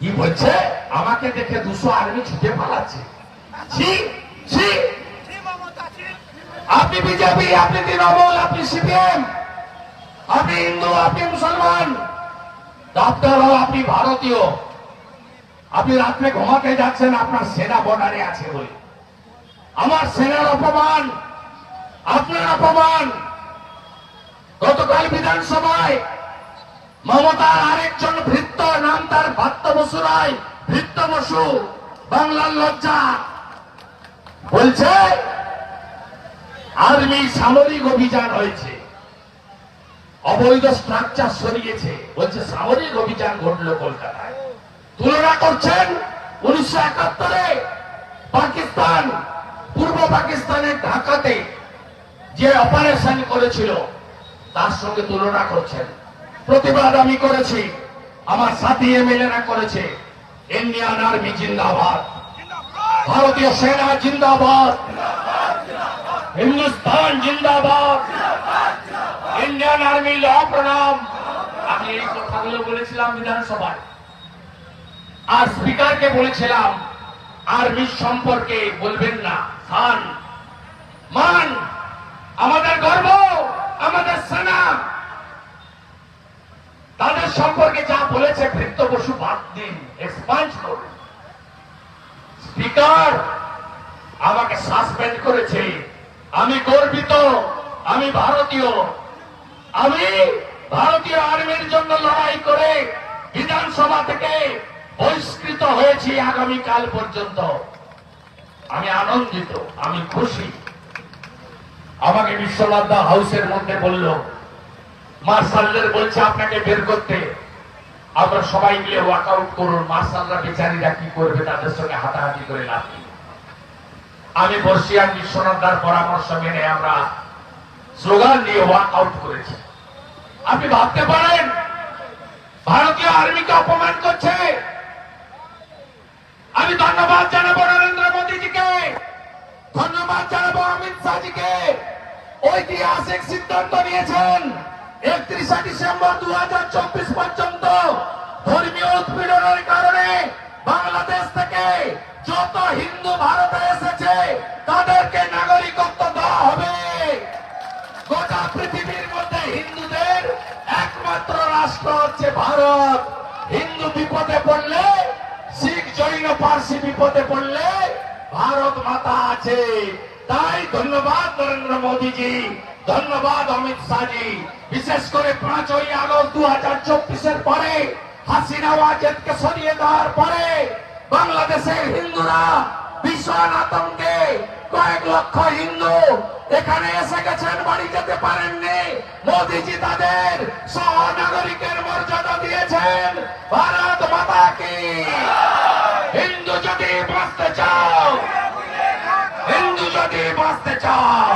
কি বলছে? আমাকে দেখে দুশো আর্মি ছুটে পালাচ্ছে। আপনি বিজেপি, আপনি তৃণমূল, আপনি সিপিএম, আপনি হিন্দু, আপনি মুসলমান, ডাক্তার ও আপনি ভারতীয়। আপনি রাত্রে ঘুমাতে যাচ্ছেন, আপনার সেনা বর্ডারে আছে বলে। আমার সেনার অপমান, আপনার অপমান। গতকাল বিধানসভায় মমতার আরেকজন ভৃত্য নাম তার ভাত্য বসু রায়, ভৃত্য বসু, বাংলার লজ্জা। বলছে, আর্মি সামরিক অভিযান হয়েছে। অবৈধ স্ট্রাকচার সরিয়েছে। বলছে, সামরিক অভিযান ঘটলো কলকাতায়। তুলনা করছেন উনিশশো একাত্তরে পাকিস্তান, পূর্ব পাকিস্তানের ঢাকাতে যে অপারেশন করেছিল, তার সঙ্গে তুলনা করছেন। প্রতিবাদ আমি করেছি। আমার সাথী এমএলএরা করেছে। ইন্ডিয়ান আর্মি জিন্দাবাদ। ভারতীয় সেনা জিন্দাবাদ। হিন্দুস্তান জিন্দাবাদ। ইন্ডিয়ান আর্মি ল প্রণাম। আমি এই কথাগুলো বলেছিলাম বিধানসভায়। আর স্পিকারকে বলেছিলাম আর্মির সম্পর্কে বলবেন না। মান আমাদের গর্ব আমাদের সেনা তাদের সম্পর্কে যা বলেছে বৃত্ত বসু বাদ দিন এক্সপান্স করুন। স্পিকার আমাকে সাসপেন্ড করেছে। আমি গর্বিত, আমি ভারতীয়। আমি ভারতীয় আর্মির জন্য লড়াই করে বিধানসভা থেকে বহিষ্কৃত হয়েছি আগামীকাল পর্যন্ত। আমি আনন্দিত, আমি খুশি। আমাকে বিশ্বনাথ হাউসের মধ্যে বলল মার্শালদের বলছে আপনাকে বের করতে। আপনারা সবাই মিলে ওয়ার্কআউট করুন, মার্শালরা বেচারীরা কি করবে তাদের সঙ্গে হাতাহাতি করে লাভ আমি বর্ষিয়ান বিশ্বনাথ দার পরামর্শ মেনে আমরা স্লোগান দিয়ে ওয়ার্কআউট করেছি। আপনি ভাবতে পারেন, ভারতীয় আর্মিকে অপমান করছে। আমি ধন্যবাদ জানাব নরেন্দ্র মোদীজিকে। ধন্যবাদ জানাব অমিত শাহজিকে। ঐতিহাসিক সিদ্ধান্ত নিয়েছেন। একত্রিশে ডিসেম্বর দু পর্যন্ত ধর্মীয় উৎপীড়নের কারণে বাংলাদেশ থেকে যত হিন্দু ভারতে এসেছে, তাদেরকে নাগরিকত্ব দেওয়া হবে। গোটা পৃথিবীর মধ্যে হিন্দুদের একমাত্র রাষ্ট্র হচ্ছে ভারত। হিন্দু বিপদে পড়লে, শিখ জৈন পার্সি বিপদে পড়লে ভারত মাতা আছে। তাই ধন্যবাদ নরেন্দ্র মোদীজি, ধন্যবাদ অমিত শাহজি। বিশেষ করে পাঁচই আগস্ট দু হাজার চব্বিশের পরে হাসিনা ওয়াজেদকে সরিয়ে দেওয়ার পরে বাংলাদেশের হিন্দুরা ভীষণ আতঙ্কে, কয়েক লক্ষ হিন্দু এখানে এসে গেছেন, বাড়ি যেতে পারেননি। মোদিজি তাদের সহনাগরিকের মর্যাদা দিয়েছেন। ভারত মাতা কি? হিন্দু যদি বাঁচতে যদি বাঁচতে চাও।